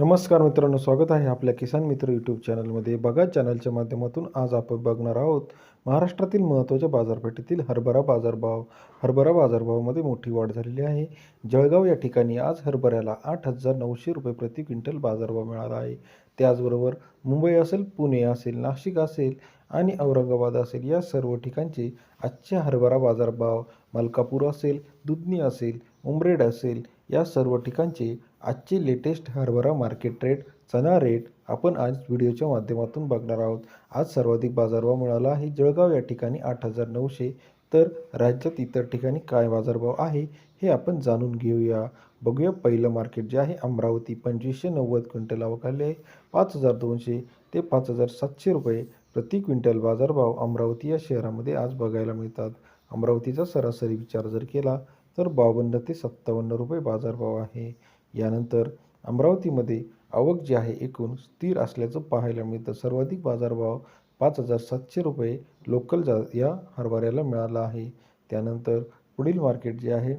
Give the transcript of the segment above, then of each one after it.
नमस्कार मित्रांनो स्वागत आहे आपल्या किसान मित्र यूट्यूब चॅनलमध्ये. बघा चॅनलच्या माध्यमातून आज आपण बघणार आहोत महाराष्ट्रातील महत्त्वाच्या बाजारपेठेतील हरभरा बाजारभाव. हरभरा बाजारभावामध्ये मोठी वाढ झालेली आहे. जळगाव या ठिकाणी आज हरभऱ्याला आठ हजार नऊशे रुपये प्रति क्विंटल बाजारभाव मिळाला आहे. त्याचबरोबर मुंबई असेल पुणे असेल नाशिक असेल आणि औरंगाबाद असेल या सर्व ठिकाणचे आजचे हरभरा बाजारभाव मलकापूर असेल दुधनी असेल उमरेड असेल या सर्व ठिकाणचे आजचे लेटेस्ट हरभरा मार्केट रेट चणा रेट आपण आज व्हिडिओच्या माध्यमातून बघणार आहोत. आज सर्वाधिक बाजारभाव मिळाला आहे जळगाव या ठिकाणी आठ हजार नऊशे. तर राज्यात इतर ठिकाणी काय बाजारभाव आहे हे आपण जाणून घेऊया. बघूया पहिलं मार्केट जे आहे अमरावती पंचवीसशे नव्वद क्विंटल आवक आले आहे. पाच हजार दोनशे ते पाच हजार सातशे रुपये. प्रति क्विंटल बाजारभाव अमरावती या शहरामध्ये आज बघायला मिळतात. अमरावतीचा सरासरी विचार जर केला तर बावन्न ते सत्तावन्न रुपये बाजारभाव आहे. यानंतर अमरावतीमध्ये आवक जी आहे एकूण स्थिर असल्याचं पाहायला मिळतं. सर्वाधिक बाजारभाव पाच हजार सातशे रुपये लोकल जा या हरभऱ्याला मिळाला आहे. त्यानंतर पुढील मार्केट जे आहे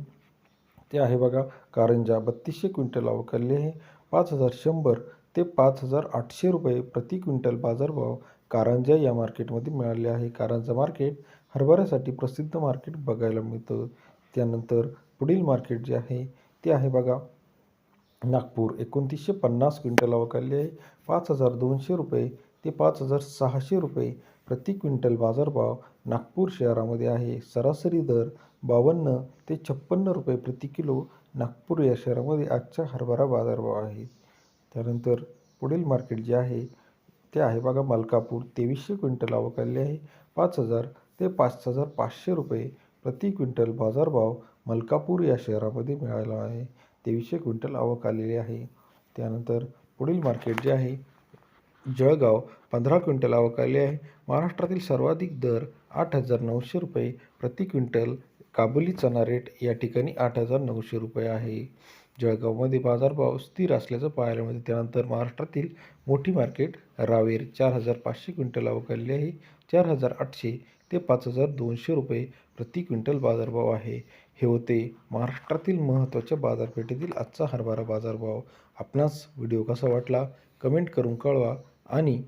ते आहे बघा कारंजा. बत्तीसशे क्विंटल अवकालले आहे. पाच हजार शंभर ते पाच हजार आठशे रुपये प्रति क्विंटल बाजारभाव कारंजा या मार्केटमध्ये मिळाले आहे. कारंजा मार्केट हरभऱ्यासाठी प्रसिद्ध मार्केट बघायला मिळतं. त्यानंतर पुढील मार्केट जे आहे ते आहे बघा नागपूर. एकोणतीसशे पन्नास क्विंटल अवकालले आहे. पाच हजार दोनशे रुपये ते पाच हजार सहाशे रुपये प्रति क्विंटल बाजारभाव नागपूर शहरामध्ये आहे. सरासरी दर बावन्न ते छप्पन्न रुपये प्रति किलो नागपूर या शहरामध्ये आजचा हरभरा बाजारभाव आहे. त्यानंतर पुढील मार्केट जे आहे ते आहे बघा मलकापूर. तेवीसशे क्विंटल अवकालले आहे. पाच हजार ते पाच हजार पाचशे रुपये प्रति क्विंटल बाजारभाव मलकापूर या शहरामध्ये मिळाला आहे. तेवीसशे क्विंटल आवक आलेली आहे. त्यानंतर पुढील मार्केट जे आहे जळगाव पंधरा क्विंटल आवक आली आहे. महाराष्ट्रातील सर्वाधिक दर आठ हजार नऊशे रुपये प्रति क्विंटल. काबुली चना रेट या ठिकाणी आठ हजार नऊशे रुपये आहे. जळगावमध्ये बाजारभाव स्थिर असल्याचं पाहायला मिळते. त्यानंतर महाराष्ट्रातील मोठी मार्केट रावेर चार हजार पाचशे क्विंटल आवक आहे. चार हजार आठशे ते पाच हजार दोनशे रुपये प्रति क्विंटल बाजारभाव आहे. हे होते महाराष्ट्रातील महत्त्वाच्या बाजारपेठेतील आजचा हरभरा बाजारभाव. आपणास व्हिडिओ कसा वाटला? कमेंट करून कळवा आणि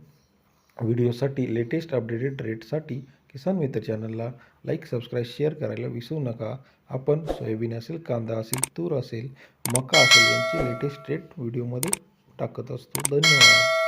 व्हिडिओसाठी लेटेस्ट अपडेटेड रेटसाठी किसान मित्र चॅनलला लाईक सबस्क्राईब शेअर करायला विसरू नका. आपण सोयाबीन असेल कांदा असेल तूर असेल मका असेल यांचे लेटेस्ट रेट व्हिडिओमध्ये टाकत असतो. धन्यवाद.